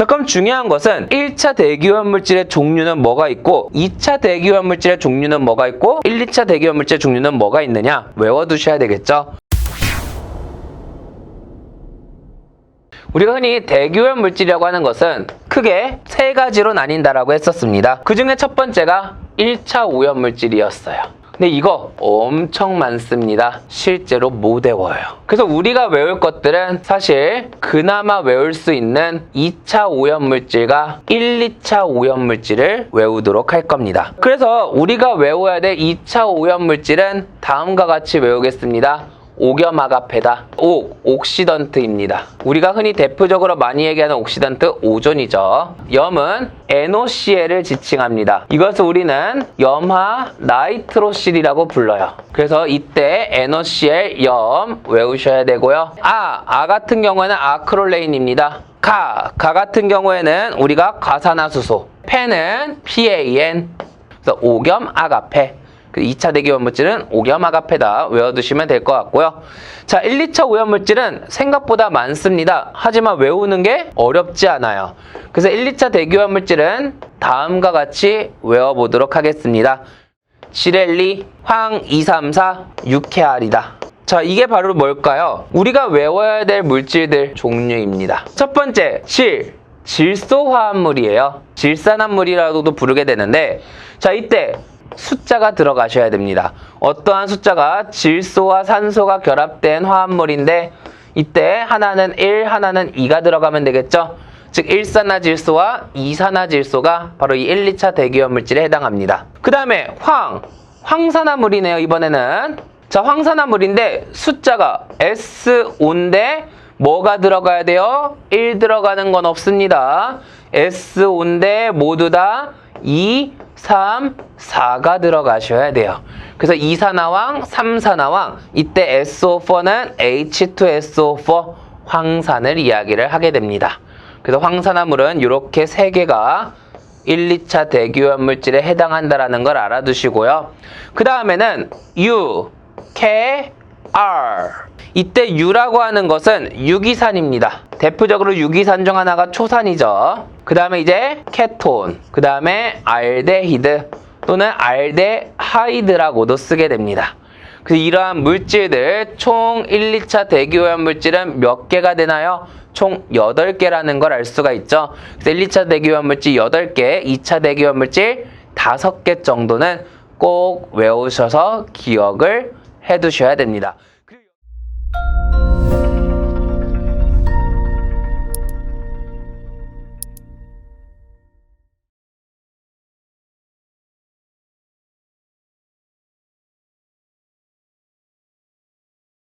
자, 그럼 중요한 것은 1차 대기오염 물질의 종류는 뭐가 있고 2차 대기오염 물질의 종류는 뭐가 있고 1, 2차 대기오염 물질의 종류는 뭐가 있느냐 외워두셔야 되겠죠. 우리가 흔히 대기오염 물질이라고 하는 것은 크게 세 가지로 나뉜다라고 했었습니다. 그 중에 첫 번째가 1차 오염 물질이었어요. 근데 이거 엄청 많습니다. 실제로 못 외워요. 그래서 우리가 외울 것들은 사실 그나마 외울 수 있는 2차 오염 물질과 1, 2차 오염 물질을 외우도록 할 겁니다. 그래서 우리가 외워야 될 2차 오염 물질은 다음과 같이 외우겠습니다. 옥염아가페다. 옥, 옥시던트입니다. 우리가 흔히 대표적으로 많이 얘기하는 옥시던트 오존이죠. 염은 NOCl을 지칭합니다. 이것을 우리는 염화 나이트로실이라고 불러요. 그래서 이때 NOCl 염 외우셔야 되고요. 아, 아 같은 경우에는 아크롤레인입니다. 가, 가 같은 경우에는 우리가 가산화수소. 펜은 PAN. 그래서 오겸 아가페. 그 2차 대기 오염 물질은 오겸 아가페다 외워두시면 될 것 같고요. 자, 1, 2차 오염 물질은 생각보다 많습니다. 하지만 외우는 게 어렵지 않아요. 그래서 1, 2차 대기 오염 물질은 다음과 같이 외워보도록 하겠습니다. 지렐리, 황 234, 유케알이다. 자, 이게 바로 뭘까요? 우리가 외워야 될 물질들 종류입니다. 첫 번째, 질. 질소화합물이에요. 질산화물이라고도 부르게 되는데, 자, 이때 숫자가 들어가셔야 됩니다. 어떠한 숫자가 질소와 산소가 결합된 화합물인데, 이때 하나는 1, 하나는 2가 들어가면 되겠죠? 즉, 1산화질소와 2산화질소가 바로 이 1, 2차 대기오염 물질에 해당합니다. 그 다음에 황. 황산화물이네요, 이번에는. 자, 황산화물인데 숫자가 S5인데 뭐가 들어가야 돼요? 1 들어가는 건 없습니다. S5인데 모두 다 2, 3, 4가 들어가셔야 돼요. 그래서 2산화황, 3산화황, 이때 SO4는 H2SO4 황산을 이야기를 하게 됩니다. 그래서 황산화물은 이렇게 세 개가 1, 2차 대기오염 물질에 해당한다라는 걸 알아두시고요. 그 다음에는 U, K, R. 이때 U라고 하는 것은 유기산입니다. 대표적으로 유기산 중 하나가 초산이죠. 그 다음에 이제 케톤, 그 다음에 알데히드 또는 알데하이드라고도 쓰게 됩니다. 그 이러한 물질들 총 1, 2차 대기오염 물질은 몇 개가 되나요? 총 8개라는 걸 알 수가 있죠. 그래서 1, 2차 대기오염 물질 8개, 2차 대기오염 물질 5개 정도는 꼭 외우셔서 기억을 해 두셔야 됩니다.